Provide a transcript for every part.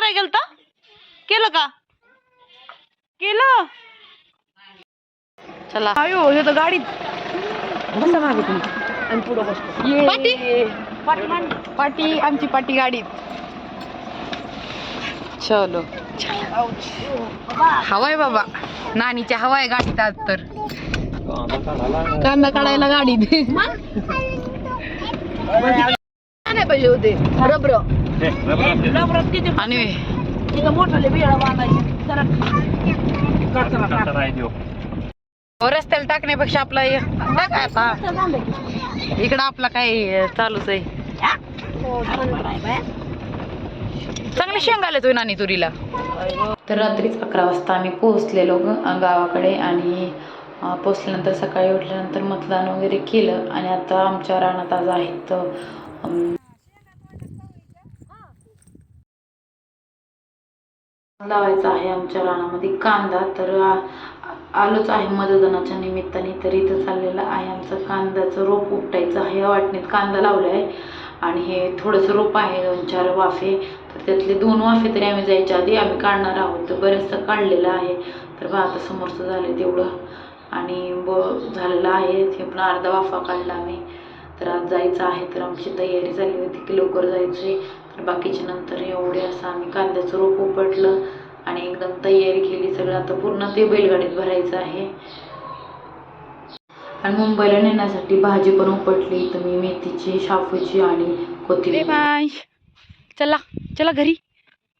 काय गेलता केलं का? केलं? चला. अयो हे तर गाडीत. बसा मागे तुम्ही. आणि पुढं बसतो पाटी? पाटी आमची पाटी गाडीत. चलो. हवाय बाबा. नानीच्या हवाय गाडीत आज तर. कांदा काढायला. गाडीत नाही पाहिजे होते रबर आणि हो, रस्त्याला टाकण्यापेक्षा आपला हे टाका आता. इकडं आपला काय चालूच आहे. चांगले शेंग आले तुम्ही नानी तुरीला. तर रात्रीच अकरा वाजता आम्ही पोहोचलेलो ग- गावाकडे आणि पोचल्यानंतर सकाळी उठल्यानंतर मतदान वगैरे केलं आणि आता आमच्या रानात आज आहेत लावायचा आहे आमच्या रानामध्ये कांदा. तर आ- आलोच आहे मतदानाच्या निमित्ताने तर इथं चाललेलं आहे आमचं कांद्याचं रोप उपटायचं आहे या वाटणीत. कांदा लावला आहे आणि हे थोडंसं रोप आहे दोन चार वाफे. तर त्यातले दोन वाफे तरी आम्ही जायच्या आधी आम्ही काढणार आहोत. तर बरेचसं काढलेलं आहे. तर बा आता समोरचं झालं तेवढं. आणि ब झालेलं आहे ते पण अर्धा वाफा काढला आम्ही. तर आज जायचं आहे तर आमची तयारी झाली होती की लवकर जायची. तर बाकीच्या नंतर एवढे असं आम्ही कांद्याचं रोप उपटलं आणि एकदम तयारी केली सगळं. आता पूर्ण ते बैलगाडीत भरायचं आहे. आणि मुंबईला नेण्यासाठी भाजी पण उपटली. तुम्ही मेथीची शाफूची आणि कोथिंबीर. चला चला घरी.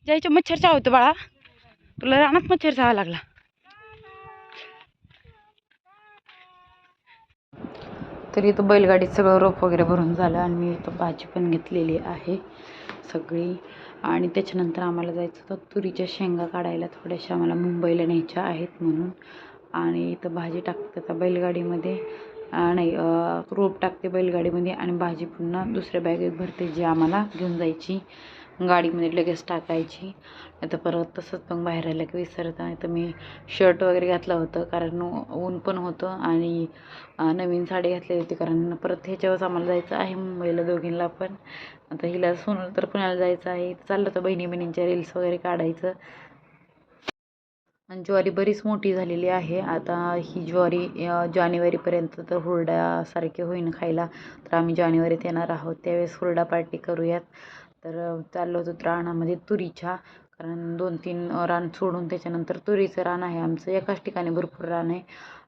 जायचं मच्छर चावतो बाळा. तुला रानात मच्छर चावा लागला. तरी इथं बैलगाडीत सगळं रोप वगैरे भरून झालं आणि मी इथं भाजी पण घेतलेली आहे सगळी. आणि त्याच्यानंतर आम्हाला जायचं होतं तुरीच्या शेंगा काढायला. थोड्याशा आम्हाला मुंबईला न्यायच्या आहेत म्हणून. आणि इथं भाजी टाकते आता बैलगाडीमध्ये. नाही रोप टाकते बैलगाडीमध्ये आणि भाजी पुन्हा दुसऱ्या बॅगेत भरते जी आम्हाला घेऊन जायची. गाडीमध्ये लगेच टाकायची. आता परत तसंच मग बाहेर आलं की विसरत. नाही तर मी शर्ट वगैरे घातलं होतं कारण ऊन पण होतं आणि नवीन साडी घातली होती कारण परत ह्याच्यावरच आम्हाला जायचं आहे मुंबईला दोघींना पण. आता हिला सोनल तर पुण्याला जायचं आहे. चाललं होतं बहिणी बहिणींच्या रील्स वगैरे काढायचं. आणि ज्वारी बरीच मोठी झालेली आहे. आता ही ज्वारी जानेवारीपर्यंत तर हुरड्यासारखी होईन खायला. तर आम्ही जानेवारीत येणार आहोत. त्यावेळेस हुरडा पार्टी करूयात. तर चाललो होतो रानामध्ये तुरीच्या. कारण दोन तीन रान सोडून त्याच्यानंतर तुरीचं रान आहे आमचं. एकाच ठिकाणी भरपूर रान आहे.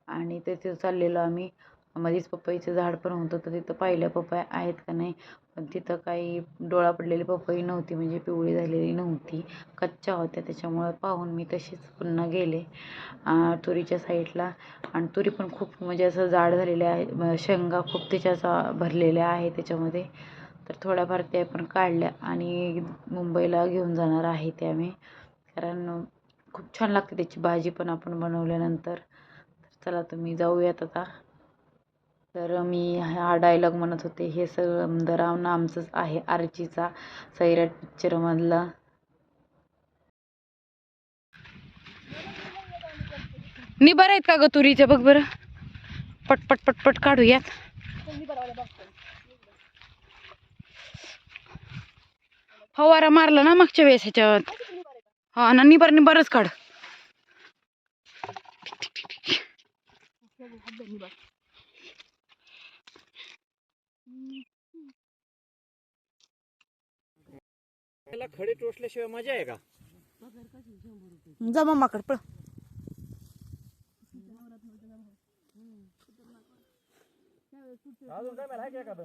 आणि तिथे चाललेलो आम्ही. मध्येच पपईचं झाड पण होतं. तर तिथं पाहिलं पपया आहेत का नाही. पण तिथं काही डोळा पडलेली पपई नव्हती. म्हणजे पिवळी झालेली नव्हती. कच्च्या होत्या. त्याच्यामुळं पाहून मी तशीच पुन्हा गेले तुरीच्या साईडला. आणि तुरी पण खूप म्हणजे असं जाड झालेले आहे. शेंगा खूप त्याच्या भरलेल्या आहे त्याच्यामध्ये. तर थोड्याफार ते पण काढल्या आणि मुंबईला घेऊन जाणार आहे ते आम्ही. कारण खूप छान लागते त्याची भाजी पण आपण बनवल्यानंतर. तर चला तुम्ही जाऊयात आता. तर मी हा डायलॉग म्हणत होते हे सगळं दरावनं आमचंच आहे आर्चीचा सैराट पिक्चरमधला निबर आहेत का ग तुरीच्या? बघ बरं. पटपट पटपट काढूयात. फवारा मारला ना मागच्या वेळेस ह्याच्यात. हा ना निबर निबरच काढ. त्याला खडे टोचल्याशिवाय मजा आहे का? जा मम्माकडे पळ. अजून काय आहे का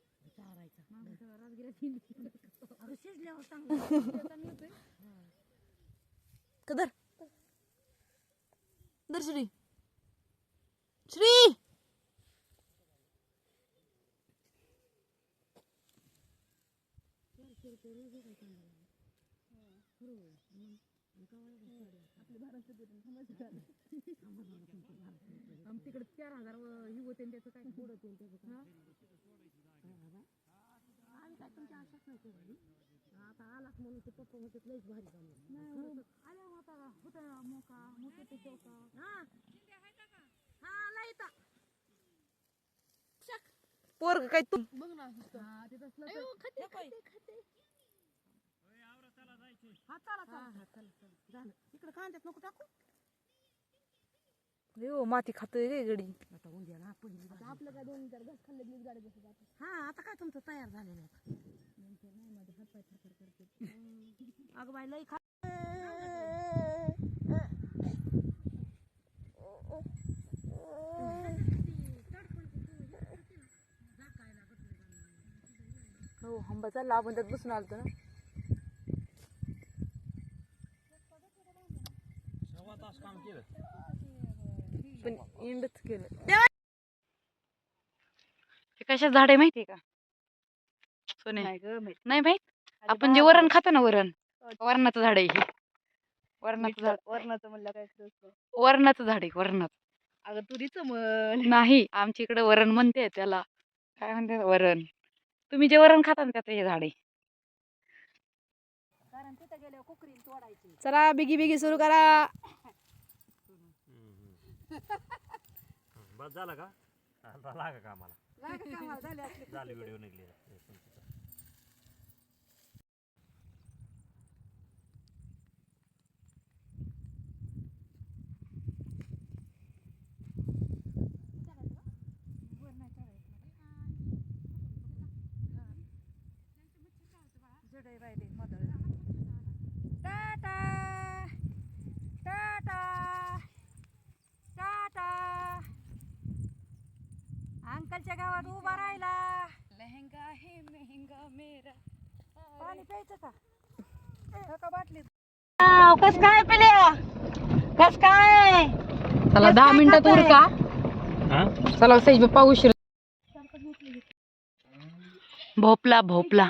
कदर. कदर श्री. श्री. आमच्याकडे चार हजार ही होते त्याचं काय? पुढं त्याचं काय काय तुमच्या आशाच नाही केली आता आलाच म्हणून ते पप्पा म्हणते लईच भारी काम आल्या होता होता मोका मोठे ते चौका हा हा पोरग काय तू? बघ ना हा ते तसलं खाते खाते खाते हा चला चला चला चला झालं इकडे कांद्यात नको टाकू. माती खातोय रे गडी. आता उद्या ना पहिली आता आपलं काय दोन चार घास खाल्ले की गाडी बसत जाते हा आता काय तुमचं तयार झालेलं आहे? नाही माझे हात पाय थरथर करते अगं बाई लई खा हो हंबा चालला आपण त्यात बसून आलतो ना. सव्वा तास काम केलं. पण इंडच केलं. कशा झाड आहे माहितीये का? सोने. नाही माहीत. आपण जे वरण खातो ना वरण वरणाचं झाड आहे हे. वरणाचं झाड. वरणाचं म्हणलं काय वरणाचं झाड आहे वरणाचं. अगं तुरीचं म्हण नाही आमच्या इकडे वरण म्हणते त्याला. काय म्हणते? वरण. तुम्ही जे वरण खाता ना त्याचं हे झाड आहे. चला बिगी बिगी सुरू करा. बस झालं का? आता लागा का लागा कामाला? झाले असले झाली व्हिडिओ निघले. गावात उभा राहिला. लेहंगा है मेहंगा मेरा. पाणी प्यायचं का? हो कस काय पिल्या कस काय? चला दहा मिनिटात उर का हा चला सईज बाप्पा उशीर भोपला भोपला.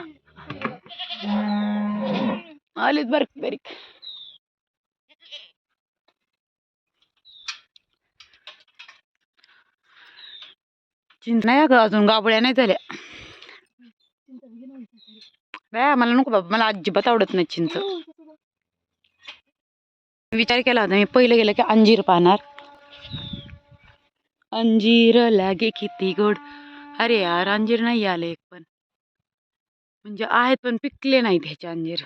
आलीत बारीक बारीक. चिंच नाही अगं अजून गाबड्या नाही झाल्या. बाया मला नको बाबा मला अजिबात आवडत नाही चिंच. विचार केला होता मी पहिलं गेलं की अंजीर पाहणार. अंजीर लागे किती गोड. अरे यार अंजीर नाही आले एक पण. म्हणजे आहेत पण पिकले नाहीत ह्याचे अंजीर.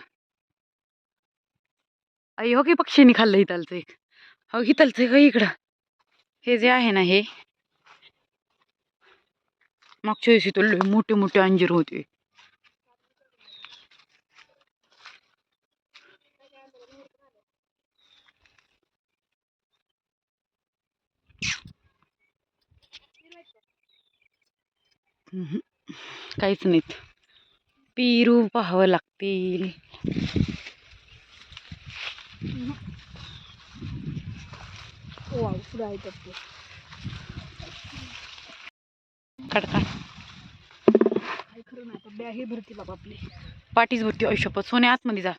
आई हो की पक्षीने खाल्लं हितालचं एक. हो हितालचं एक हो इकडं. हे जे आहे ना हे. मागच्या दिवशी तो लय मोठे मोठे अंजीर होते. काहीच नाहीत. पेरू पाहावं लागतील. कडका आता बॅग हे भरती बाबा आपली. पाठीच भरती आयुष्यपत सोने आतमध्ये जा.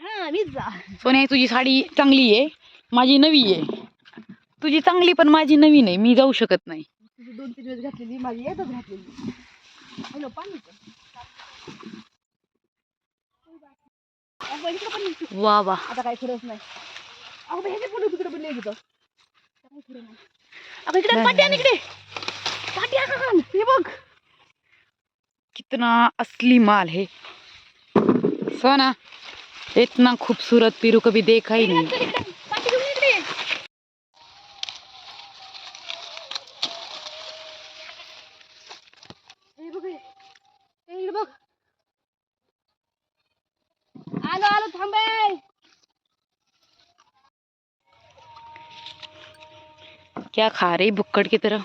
हा मीच जा. सोने तुझी साडी चांगली आहे. माझी नवी आहे. तुझी चांगली पण माझी नवीन आहे. मी जाऊ शकत नाही. तुझी दोन तीन वेळेस घातलेली माझी येतच घातलेली. हॅलो पाणी वा वा. आता काय खरंच नाही. अगं बाई, ह्याच्या पुढे तिकडे तिथं. अगं इकडे इकडे. का हे बघ. कितना असली माल है। सोना इतना खूबसूरत पीरू कभी देखा ही नहीं। आलो आलो थांबे क्या खा रही बुक्कड़ की तरह?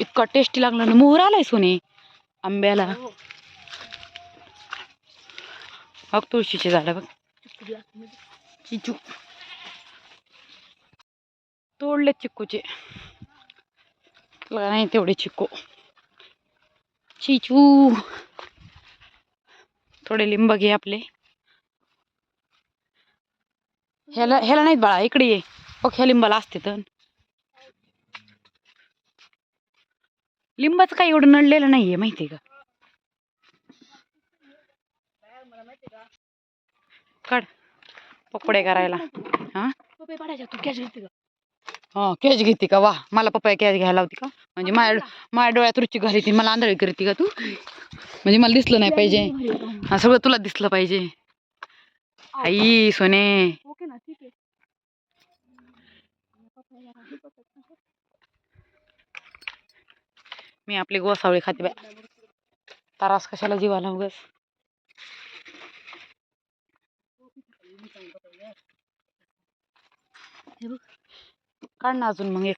इतका टेस्टी लागला ना मोहर आलाय सोने। आंब्याला. बघ तुळशीचे झाड बघ. चिचू. तोडले चिक्कूचे नाही तेवढे चिक्कू चिचू. थोडे लिंब घे आपले. ह्याला ह्याला नाहीत बाळा इकडे ये. बघ ह्या लिंबाला असते तर लिंबाचं काही एवढं नडलेलं नाहीये माहितीये का? काढ. पकोडे करायला. हा? पपई पाडायच्या तू कॅश घेते का? हा कॅच घेते का? वा मला पप्पा कॅच घ्यायला होती का? म्हणजे माझ्या माझ्या डोळ्यात रुची घाली मला आंधळी करते का तू? म्हणजे मला दिसलं नाही पाहिजे. हा सगळं तुला दिसलं पाहिजे. आई सोने ओके ना ठीक आहे मी आपली गोसावळी खाते बाय तारास कशाला जीवाला उगस काढ ना अजून मग एक.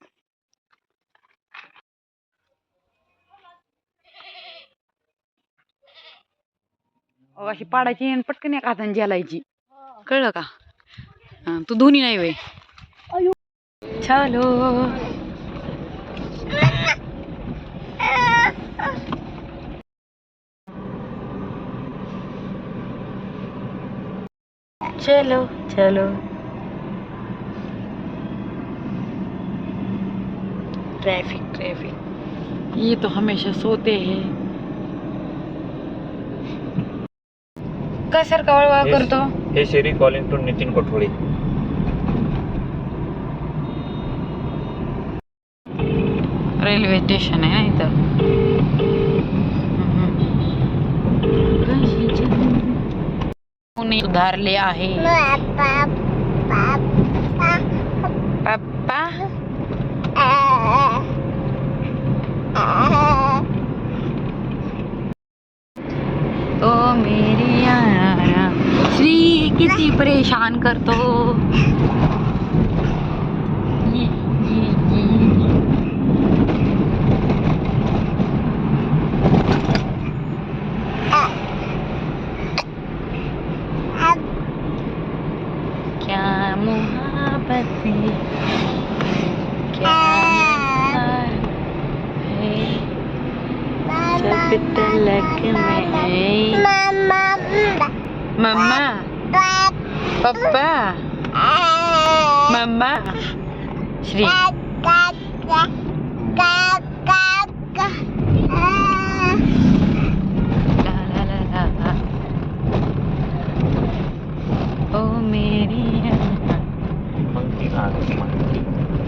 अशी पाडायची आणि पटकन एक हाताने जेलायची. कळलं का? तू धुनी नाही वे चलो. चलो चलो। ट्रैफ़िक ट्रैफ़िक ये तो हमेशा सोते हैं। काय सारखा वळवा करतो? हे शेरी calling to Nitin Kothole. Railway station आहे ना इथं? पुणे सुधारले आहे. पप्पा? ओ मेरी यारा श्री किती परेशान करतो. ये, पप्पा मम्मा। श्री।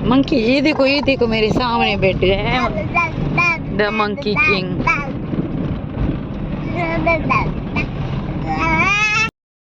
मंकी, ये देखो ये देखो, मेरे सामने बैठ हैं। The monkey king